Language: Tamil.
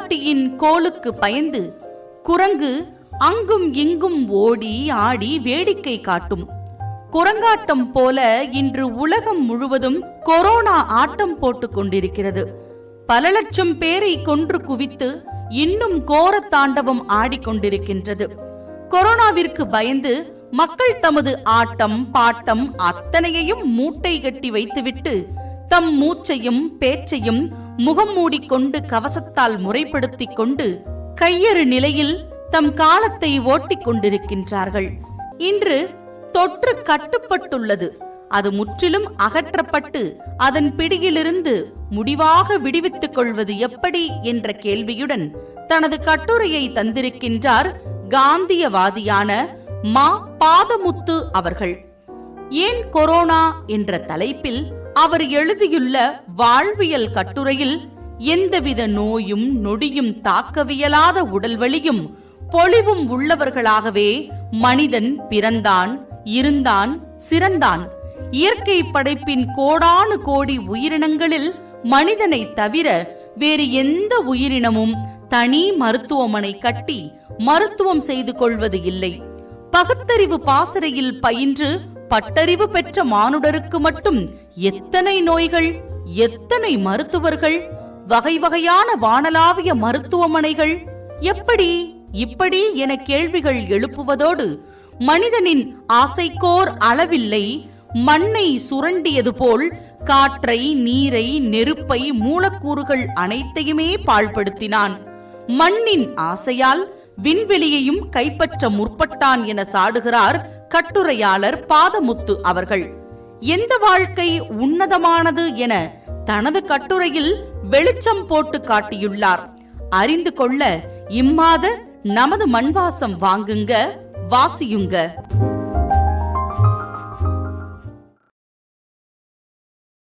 மூதாட்டியின் கோலுக்கு பயந்து குரங்கு அங்கும் இங்கும் ஓடி ஆடி வேடிக்கை காட்டும். குரங்காட்டம் போல இன்று உலகம் முழுவதும் கொரோனா ஆட்டம் போட்டுக் கொண்டிருக்கிறது. பல லட்சம் பேரை கொன்று குவித்து இன்னும் கோர தாண்டவம் ஆடிக்கொண்டிருக்கின்றது கொரோனாவிற்கு பயந்து மக்கள் தமது ஆட்டம் பாட்டம் அத்தனையையும் மூட்டை கட்டி வைத்துவிட்டு தம் மூச்சையும் பேச்சையும் முகம் மூடிக்கொண்டு கவசத்தால் முறைப்படுத்திக் கொண்டு கையறு நிலையில் தம் காலத்தை ஓட்டிக் கொண்டிருக்கின்றார்கள். இன்று தொற்று கட்டுப்பட்டுள்ளது. அது முற்றிலும் அகற்றப்பட்டு அதன் பிடியிலிருந்து முடிவாக விடுவித்துக் கொள்வது எப்படி என்ற கேள்வியுடன் தனது கட்டுரையை தந்திருக்கின்றார் காந்தியவாதியான மா. பாதமுத்து அவர்கள். ஏன் கொரோனா என்ற தலைப்பில் அவர் எழுதியுள்ள வாழ்வியல் கட்டுரையில் எந்தவித நோயும் நொடியும் தாக்கவியலாத உடல் வலியும் பொலிவும் உள்ளவர்களாகவே மனிதன் பிறந்தான் இருந்தான் சிறந்தான். இயற்கை படைப்பின் கோடானு கோடி உயிரினங்களில் மனிதனை தவிர வேறு எந்த உயிரினமும் தனி மருத்துவமனை கட்டி மருத்துவம் செய்து கொள்வது இல்லை. பகுத்தறிவு பாசறையில் பயின்று பட்டறிவு பெற்ற மானுடருக்கு மட்டும் எத்தனை நோய்கள் எத்தனை மருத்துவர்கள் வகை வகையான வானலாவிய மருத்துவமனைகள் எப்படி இப்படி என கேள்விகள் எழுப்புவதோடு மனிதனின் ஆசைக்கோர் அளவில்லை மண்ணை சுரண்டியது போல் காற்றை நீரை நெருப்பை மூலக்கூறுகள் அனைத்தையுமே பாழ்படுத்தினான். மண்ணின் ஆசையால் விண்வெளியையும் கைப்பற்ற முற்பட்டான் என சாடுகிறார் கட்டுரையாளர் பாதமுத்து அவர்கள். எந்த வாழ்க்கை உன்னதமானது என தனது கட்டுரையில் வெளிச்சம் போட்டு காட்டியுள்ளார். அறிந்து கொள்ள இம்மாத நமது மண்வாசம் வாங்குங்க வாசியுங்க.